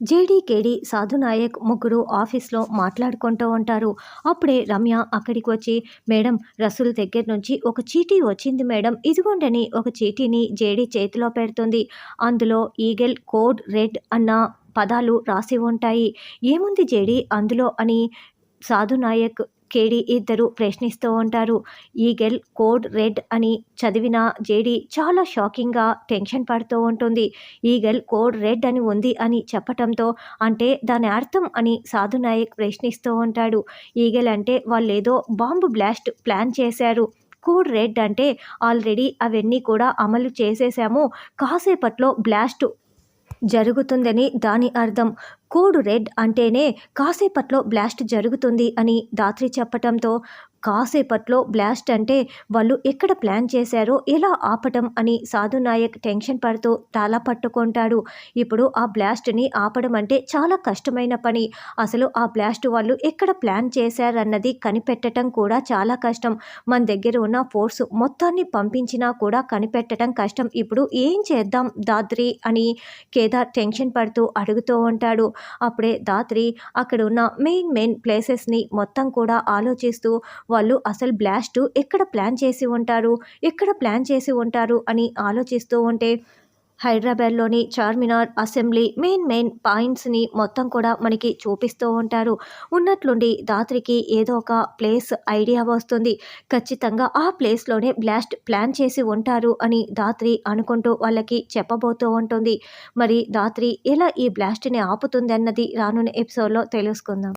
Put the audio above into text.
జేడీకేడీ సాధునాయక్ ముగ్గురు ఆఫీస్లో మాట్లాడుకుంటూ ఉంటారు. అప్పుడే రమ్య అక్కడికి వచ్చి మేడం రసూల్ దగ్గర నుంచి ఒక చీటీ వచ్చింది మేడం. ఇదిగోండని ఒక చీటీని జేడీ చేతిలో పెడుతుంది. అందులో ఈగల్ కోడ్ రెడ్ అన్న పదాలు రాసి ఉంటాయి. ఏముంది జేడీ అందులో? అని సాధునాయక్ కేడి ఇద్దరు ప్రశ్నిస్తూ ఉంటారు. ఈగెల్ కోడ్ రెడ్ అని చదివిన జేడి చాలా షాకింగ్గా టెన్షన్ పడుతూ ఉంటుంది. ఈగల్ కోడ్ రెడ్ అని ఉంది అని చెప్పటంతో అంటే దాని అర్థం అని సాధునాయక్ ప్రశ్నిస్తూ ఉంటాడు. ఈగెల్ అంటే వాళ్ళు ఏదో బాంబు బ్లాస్ట్ ప్లాన్ చేశారు. కోడ్ రెడ్ అంటే ఆల్రెడీ అవన్నీ కూడా అమలు చేసేసాము. కాసేపట్లో బ్లాస్ట్ జరుగుతుందని దాని అర్థం. కోడ్ రెడ్ అంటేనే కాసేపట్లో బ్లాస్ట్ జరుగుతుంది అని దాత్రి చెప్పటంతో కాసేపట్లో బ్లాస్ట్ అంటే వాళ్ళు ఎక్కడ ప్లాన్ చేశారో ఎలా ఆపటం అని సాధు నాయక్ టెన్షన్ పడుతూ తల పట్టుకుంటాడు. ఇప్పుడు ఆ బ్లాస్ట్ని ఆపడం అంటే చాలా కష్టమైన పని. అసలు ఆ బ్లాస్ట్ వాళ్ళు ఎక్కడ ప్లాన్ చేశారన్నది కనిపెట్టడం కూడా చాలా కష్టం. మన దగ్గర ఉన్న ఫోర్స్ మొత్తాన్ని పంపించినా కూడా కనిపెట్టడం కష్టం. ఇప్పుడు ఏం చేద్దాం దాద్రి అని కేదార్ టెన్షన్ పడుతూ అడుగుతూ ఉంటాడు. అప్పుడే దాత్రి అక్కడ ఉన్న మెయిన్ మెయిన్ ప్లేసెస్ని మొత్తం కూడా ఆలోచిస్తూ వాళ్ళు అసలు బ్లాస్ట్ ఎక్కడ ప్లాన్ చేసి ఉంటారు? ఎక్కడ ప్లాన్ చేసి ఉంటారు? అని ఆలోచిస్తూ ఉంటే హైదరాబాద్లోని చార్మినార్ అసెంబ్లీ మెయిన్ మెయిన్ పాయింట్స్ని మొత్తం కూడా మనకి చూపిస్తూ ఉంటారు. ఉన్నట్లుండి దాత్రికి ఏదో ఒక ప్లేస్ ఐడియా వస్తుంది. ఖచ్చితంగా ఆ ప్లేస్లోనే బ్లాస్ట్ ప్లాన్ చేసి ఉంటారు అని దాత్రి అనుకుంటూ వాళ్ళకి చెప్పబోతూ ఉంటుంది. మరి దాత్రి ఎలా ఈ బ్లాస్ట్ని ఆపుతుంది అన్నది రానున్న ఎపిసోడ్లో తెలుసుకుందాం.